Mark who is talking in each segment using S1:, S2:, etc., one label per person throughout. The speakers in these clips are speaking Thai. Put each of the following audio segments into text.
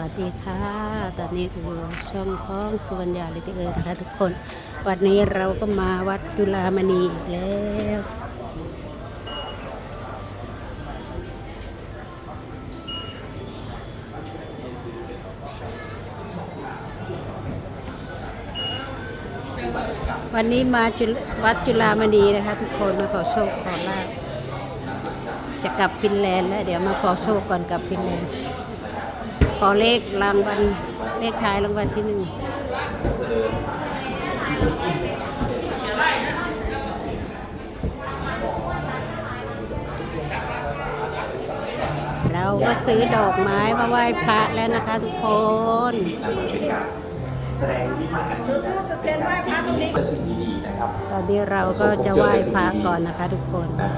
S1: วัสดีค่ะ ตอนนี้คือช่องของสุวรรณยาลิติเออร์นะคะทุกคน วันนี้เราก็มาวัดจุฬามณีอีกแล้ววันนี้มาจุวัดจุฬามณีนะคะ ทุกคนมาขอโชคขอลาบจะกลับฟินแลนด์แล้วเดี๋ยวมาขอโชคก่อนกลับฟินแลนด์ ขอเลขรางวัลเลขท้ายรางวัลที่หนึ่งเราก็ซื้อดอกไม้มาไหว้พระแล้วนะคะทุกคน
S2: แสดงที่มาอันนี้นะเป็นการที่มีสิ่งดีๆนะครับ
S1: ตอนนี้เราก็จะไหว้พระก่อนนะคะทุกคน
S2: นะ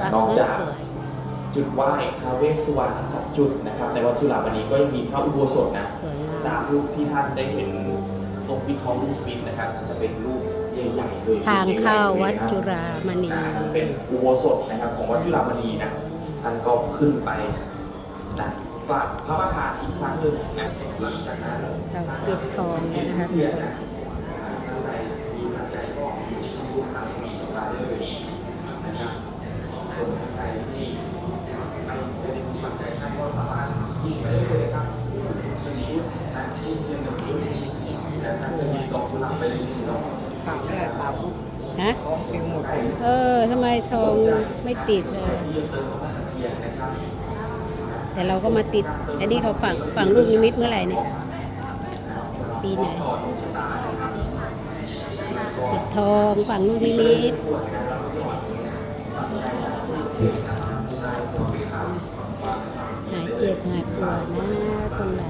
S1: พระ
S2: นอก
S1: ส
S2: จาก
S1: วย
S2: จุดไหว้ท้าวเวสสุวรรณทั้งสองจุดนะครับ ในวัดจุฬามณีก็ยังมีพระอุโบสถนะ
S1: ๆสวยงา
S2: ตามมรูปที่ท่านได้เห็นตรงปิดท้องรูปปิดนะครับ จะเป็นรูปใหญ่ๆเลย
S1: ทางเข้าวัดจุฬามณี
S2: อ่านี่เป็นอุโบสถนะครับ ของวัดจุฬามณีนะท่านก็ขึ้นไปนะกราบพระประธานอีกครั้งหนึ่งนะหลังจากนั้น
S1: เราปิดทองแล้วนะคะทุก
S2: เทียน
S1: คน
S2: นะท่านใดมีปัจจัยก็รูปทางมีรายเลยนะครับส่วนท่านใดที่ไม่เป็นปัจจัยท่านก็สามารถยิงไปได้เลยครับเป็นชุดนะชุดเทียนหนึ่งชุดและท่านจะ มีดอกกุหลาไดอก
S3: ถามได้ตาม
S1: ฮะ
S3: ท้องเสียงหมด
S1: เออทำไมทองไม่ติดเลยแต่เราก็มาติด อันนี้เขาฝังฝังลูกนิมิตเมื่อไหร่เนี่ย ปีไหน ติดทองฝังลูกนิมิตหายเจ็บหายปวดนะตรงไหน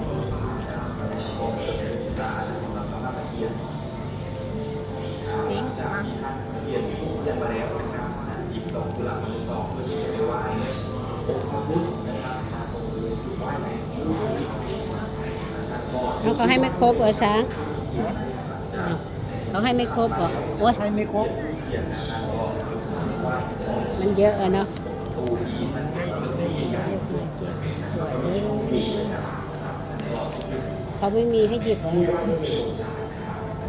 S2: เขา
S1: ก็ให้ไม่ครบเหรอช้างอ้าวเขาให้ไม่ครบเหรอโอ้ย
S3: ให้ไม่ครบ
S1: มันเยอะอะเนาะ
S2: ตูนี้มัน
S1: เจ็บหายเจ็บปวดเลย
S2: มีนะครับ
S1: เขาไม่มีให้หยิบเหรอ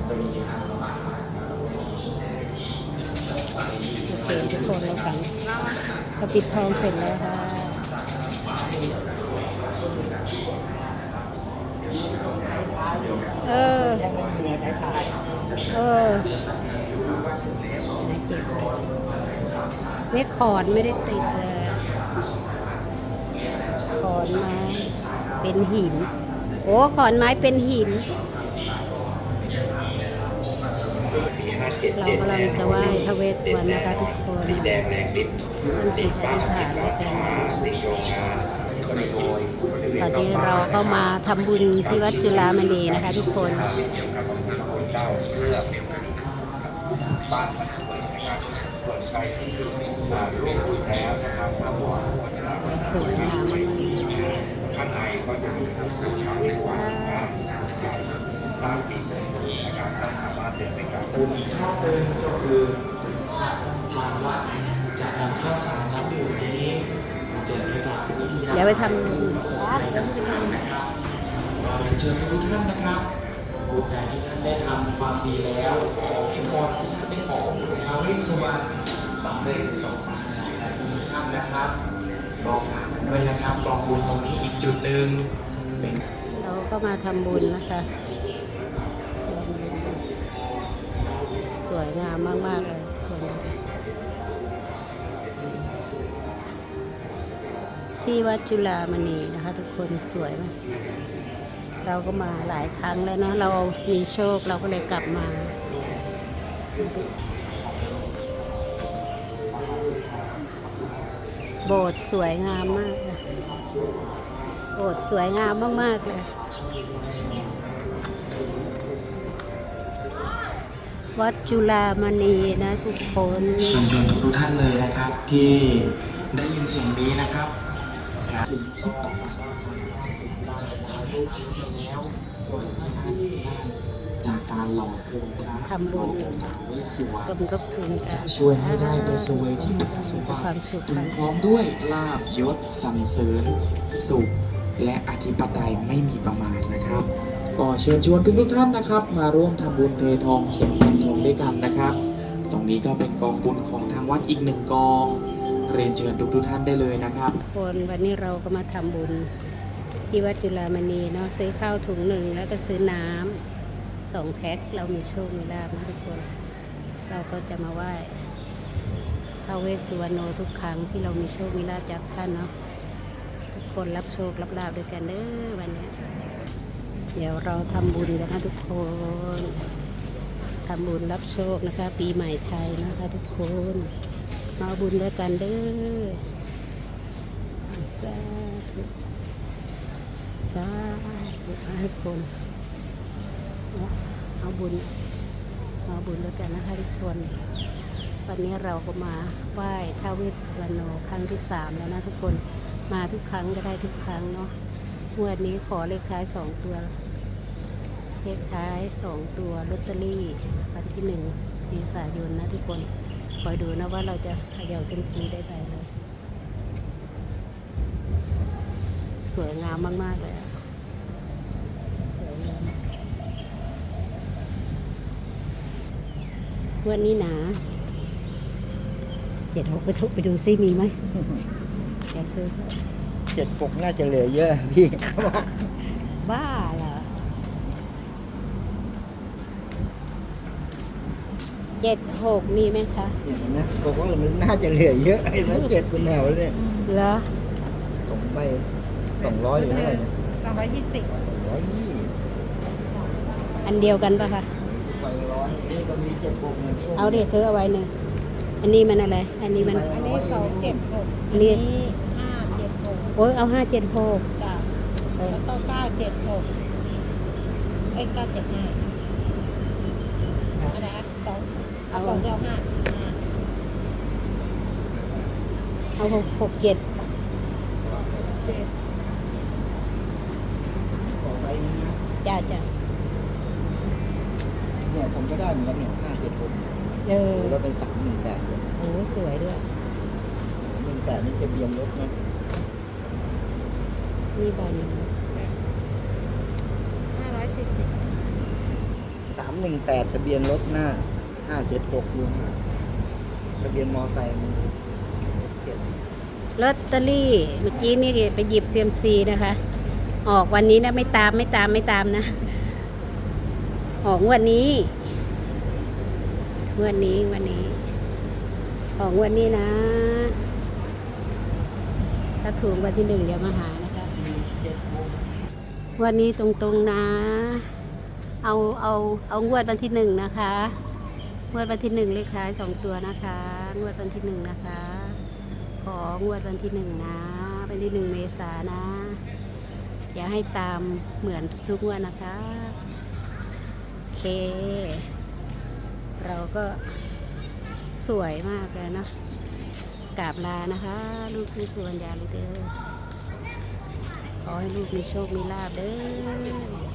S2: จะมีทางประมาณ
S1: โอเคทุกคนเราฝังเราปิดทองเสร็จแล้วค่ะ เออ
S3: ยังเป็นเหนือท้าย
S1: เออเจ็บเนี่ยขอนไม่ได้ติดเลยขอนไม้เป็นหิน โอ้ขอนไม้เป็นหิน
S4: ปีห้าเจ็ด
S1: เรา
S4: เจ็ด
S1: กำลังจะไหว้ทาวเวสสวรรณนะคะทุกคน
S4: สีแดงแรงฤทธิ์
S1: มัน
S4: ติ
S1: ติ
S4: ด
S1: ด
S4: บ้า
S1: อธิ
S4: น
S1: ษ
S4: ติ
S1: ฐา
S4: ด
S1: น
S4: ร้า
S1: แล้ว
S4: น
S1: กัน
S4: ค้าติดโรงงาน ก็มีโอยบริเวณ
S1: ตอนนี้เราก็มาทำบุญที่วัดจุฬามณีนะคะทุกคน
S4: เกี่ยวกับอำเภอคนเก้าเพื่อบ้านนะครับส่วนใครที่อ่าร่วมบุญแล้วนะครับสามวัน
S1: สวยงามมาก
S4: ข้างในก็จะมีผู้สื่อข่าวในวัดนะครับตามปีนะครับท่านสามารถเดินไปกราบ
S5: บุญอีกทอดหนึ่งก็คือทางวัดจะนำข้าวสารน้ำดื่มนี้มา
S1: เดี๋ยวไปทำบุญ
S5: ประสบภัยต่างๆนะครับเรียเชิญทุกท่านนะครับบุญใดที่ท่านได้ทำความดีแล้วขอให้พรที่ท่านได้ขอท้าวเวสสุวรรณสำเร็จสมปรารถนาทุกท่านนะครับก็ฝากกันด้วยนะครับกองบุญตรงนี้อีกจุดหนึ่งเป็น
S1: เราก็มาทำบุญนะคะสวยงามมาก ๆ เลย ที่วัดจุฬามณีนะคะ ทุกคนสวยมากเราก็มาหลายครั้งแล้วเนอะเรามีโชคเราก็เลยกลับมาโบสถ์สวยงามมากเลยโบสถ์สวยงามมาก ๆ เลย วัดจุฬามณีนะทุกคน
S5: เชิญชวนทุกท่านเลยนะครับ ที่ได้ยินเสียงนี้นะครับ นี้ไปแล้วท่านได้จากการหล่อองค์พระ
S1: ทำบุญ
S5: องค์ท้าวเวสสุวรร
S1: ส
S5: ณ
S1: มทบทุนกั
S5: จะ
S1: น
S5: ช่วยให้ได้ตัวเสวยที่เป็นสมบั
S1: ควา
S5: ติ
S1: มสุข
S5: ถึงพร้อมด้วยลาบยศสรรเสริญสุข และอธิปไตยไม่มีประมาณนะครับก็เชิญชวนทุกๆท่านนะครับ มาร่วมทำบุญเททองเข็มพันทองด้วยกันนะครับ ตรงนี้ก็เป็นกองบุญของทางวัดอีกหนึ่งกอง เรียนเชิญทุกๆท่านได้เลยนะครับ
S1: คนวันนี้เราก็มาทำบุญที่วัดจุฬามณีเนาะซื้อข้าวถุงหนึ่งแล้วก็ซื้อน้ำสองแพ็คเรามีโชคมีลาบนะทุกคน เราก็จะมาไหว้ท้าเวสสุวรรณโนทุกครั้งที่เรามีโชคมีลาบจากท่านเนาะทุกคนรับโชครับลาบด้วยกันเด้อวันนี้ เดี๋ยวเราทำบุญกันนะทุกคนทำบุญรับโชคนะคะ ปีใหม่ไทยนะคะทุกคน มาบุญด้วยกันเด้อสาธุสาธุให้คนเอาบุญเอาบุญแล้วยกันนะคะทุกคน วันนี้เราก็มาไหว้ท้าวเวสสุวรรณโนครั้งที่สามแล้วนะทุกคนมาทุกครั้งก็ได้ทุกครั้งเนาะงวดนี้ขอเลขท้ายสองตัว เลขท้ายสองตัวลอตเตอรี่วันที่หนึ่งเมษายนนะทุกคน คอยดูนะว่าเราจะเขย่าเส้นซีได้ไปเลยสวยงามมาก ๆ เลยอะสวยงามวันนี้หนาเดี๋ยวเราไปทุบไปดูซิมีไหมเดี๋ยวซื้อ
S3: เจ็ดปกน่าจะเหลือเยอะพี่เขาบอก
S1: บ้าเหรอ เจ็ดหกมีไหมคะ
S3: เห็นนะบอกว่ามันน่าจะเหลือเยอะเห็นไหมเจ็ดเป็นแนวเลยเนี่ย
S1: เหรอ
S3: สองใบสองร้อยหรือเท่าไหร่เนี่ย
S6: สองร้อยยี่สิบ
S3: สองร้อยยี่
S1: อันเดียวกันปะคะ
S3: ใบร้อยนี่ก็มีเจ็ดปกหนึ่ง
S1: เอาเด็กเธอเอาไว้หนึ่งอันนี้มันอะไร อันนี้มัน
S6: อันนี้สองเจ็ดหก
S1: อันนี้
S6: ห้าเจ็ดหก
S1: โอ้ยเอาห้าเจ็ดหก
S6: จ้ะแล้วก็เก้าเจ็ดหกไอ้เก้าเจ็ดห้าอะไรอะสอง เอาสองเดียวห้าห้า
S1: เอาหกหกเจ็ด
S6: เจ็ด
S3: สองใบนี้นะ
S1: จ้าจ้า
S3: เนี่ยผมก็ได้เหมือนกันเนี่ยห้าเจ็ดหก
S1: เออ
S3: แล้วเป็นสามหนึ่งแปดเลย
S1: โอ้สวยด้วย
S3: หนึ่งแปดนี่จะเบียนรถนะ
S1: นี่ใบหนึ่ง
S6: ห้าร้อยสี่สิบ
S3: สามหนึ่งแปดทะเบียนรถหน้า ห้าเจ็ดหกลุงทะเบียนมอไซค์มันเจ็ด
S1: ลอตเตอรี่เมื่อกี้นี่ไปหยิบเซียมซีนะคะ ออกวันนี้นะไม่ตามไม่ตามไม่ตามนะ ออกวันนี้วันนี้วันนี้ ออกวันนี้นะ ถ้าถูกวันที่หนึ่งเดี๋ยวมาหานะคะวันนี้ตรงๆนะ เอาเอาเอางวดวันที่หนึ่งนะคะ งวดวันที่หนึ่งเลขท้ายสองตัวนะคะ งวดวันที่หนึ่งนะคะ ของวดวันที่หนึ่งนะวันที่หนึ่งเมษานะ อย่าให้ตามเหมือนทุกๆงวดนะคะ โอเค เราก็สวยมากเลยนะกราบลานะคะ ลูกชื่อสุวรรณยาลูกเด้อขอให้ลูกมีโชค มีลาบเด้อ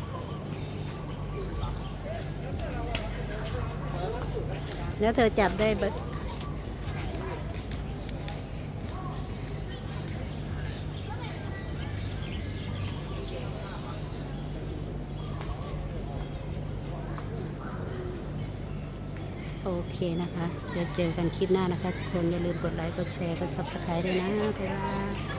S1: แล้วเธอจับได้บอร์โอเคนะคะ เดี๋ยวเจอกันคลิปหน้านะคะทุกคน อย่าลืมกดไลค์ กดแชร์ กด subscribe ด้วยนะบ๊ายบาย